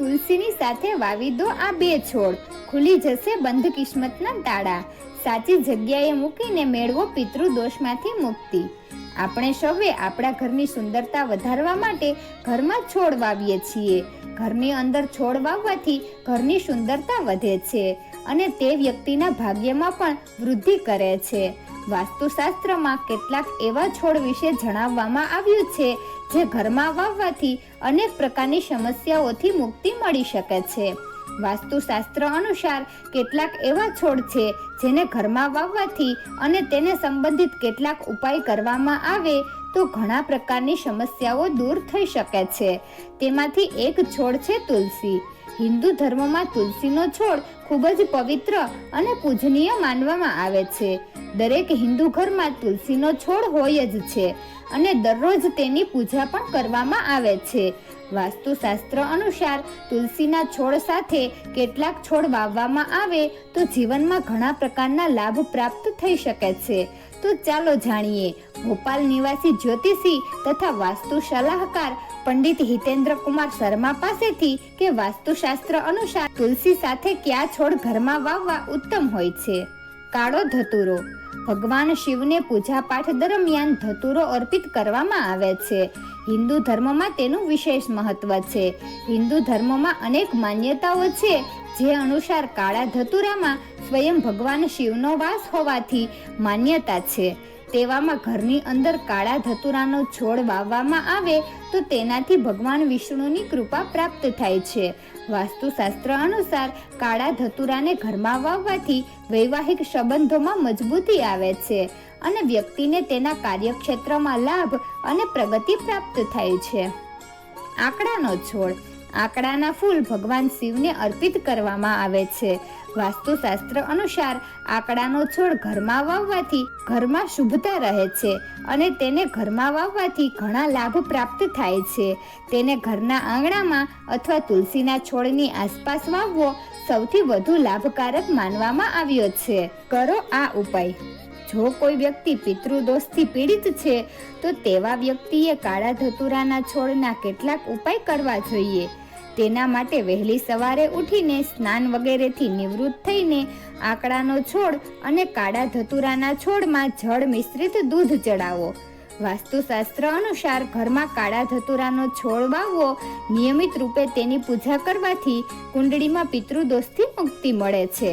તુલસીની સાથે વાવી દો આ બે છોડ. ખુલી જશે બંધ કિસ્મતના તાળા સાચી જગ્યાએ મૂકીને મેળવો પિતૃ દોષમાંથી મુક્તિ. આપણે સૌએ આપણા ઘરની સુંદરતા વધારવા માટે ઘરમાં છોડ વાવીએ છીએ. ઘરની અંદર છોડ વાવવાથી ઘરની સુંદરતા વધે છે અને તે વ્યક્તિના ભાગ્યમાં પણ વૃદ્ધિ કરે છે. વાસ્તુશાસ્ત્રમાં કેટલાક એવા છોડ વિશે જણાવવામાં આવ્યું છે, જે ઘરમાં વાવવાથી અનેક પ્રકારની સમસ્યાઓથી મુક્તિ મળી શકે છે. વાસ્તુશાસ્ત્ર અનુસાર કેટલાક એવા છોડ છે, જેને ઘરમાં વાવવાથી અને તેને સંબંધિત કેટલાક ઉપાય કરવામાં આવે, તો ઘણા પ્રકારની સમસ્યાઓ દૂર થઈ શકે છે. તેમાંથી એક છોડ છે તુલસી. હિન્દુ ધર્મમાં તુલસીનો છોડ ખૂબ જ પવિત્ર અને પૂજનીય માનવામાં આવે છે. દરેક હિન્દુ ઘરમાં તુલસીનો છોડ હોય જ છે અને દરરોજ તેની પૂજા પણ કરવામાં આવે છે. વાસ્તુશાસ્ત્ર અનુસાર તુલસીના છોડ સાથે કેટલાક છોડ વાવવામાં આવે તો જીવનમાં ઘણા પ્રકારના લાભ પ્રાપ્ત થઈ શકે છે. તો ચાલો જાણીએ, ભોપાલ નિવાસી જ્યોતિષી તથા વાસ્તુ સલાહકાર પંડિત હિતેન્દ્ર કુમાર શર્મા પાસેથી કે વાસ્તુશાસ્ત્ર અનુસાર તુલસી સાથે કયા છોડ ઘરમાં વાવવા ઉત્તમ હોય છે? કાળો ધતુરો. ભગવાન શિવને પૂજા પાઠ દરમિયાન ધતુરો અર્પિત કરવામાં આવે છે. હિન્દુ ધર્મમાં તેનું વિશેષ મહત્વ છે. હિન્દુ ધર્મમાં અનેક માન્યતાઓ છે, જે અનુસાર કાળા ધતુરામાં સ્વયં ભગવાન શિવનો વાસ હોવાથી માન્યતા છે. તેવામાં ઘરની અંદર કાળા ધતુરાનો છોડ વાવવામાં આવે, તો તેનાથી ભગવાન વિષ્ણુની કૃપા પ્રાપ્ત થાય છે. વાસ્તુશાસ્ત્ર અનુસાર, કાળા ધતુરાને ઘરમાં વાવવાથી વૈવાહિક સંબંધોમાં મજબૂતી આવે છે અને વ્યક્તિને તેના કાર્યક્ષેત્રમાં લાભ અને પ્રગતિ પ્રાપ્ત થાય છે. આંકડાનો છોડ આંકડાના ફૂલ ભગવાન શિવને અર્પિત કરવામાં આવે છે. વાસ્તુશાસ્ત્ર અનુસાર આંકડાનો છોડ ઘરમાં વાવવાથી ઘરમાં શુભતા રહે છે અને તેને ઘરમાં વાવવાથી ઘણા લાભ પ્રાપ્ત થાય છે. તેને ઘરના આંગણામાં અથવા તુલસીના છોડની આસપાસ વાવવો સૌથી વધુ લાભકારક માનવામાં આવ્યો છે. કરો આ ઉપાય. જો કોઈ વ્યક્તિ પિતૃદોષથી પીડિત છે, તો તેવા વ્યક્તિએ કાળા ધતુરાના છોડના કેટલાક ઉપાય કરવા જોઈએ. તેના માટે વહેલી સવારે ઉઠીને સ્નાન વગેરેથી નિવૃત્ત થઈને આંકડાનો છોડ અને કાળા ધતુરાના છોડમાં જળ મિશ્રિત દૂધ ચડાવો. વાસ્તુશાસ્ત્ર અનુસાર ઘરમાં કાળા ધતુરાનો છોડ વાવવો નિયમિત રૂપે તેની પૂજા કરવાથી કુંડળીમાં પિતૃદોષથી મુક્તિ મળે છે.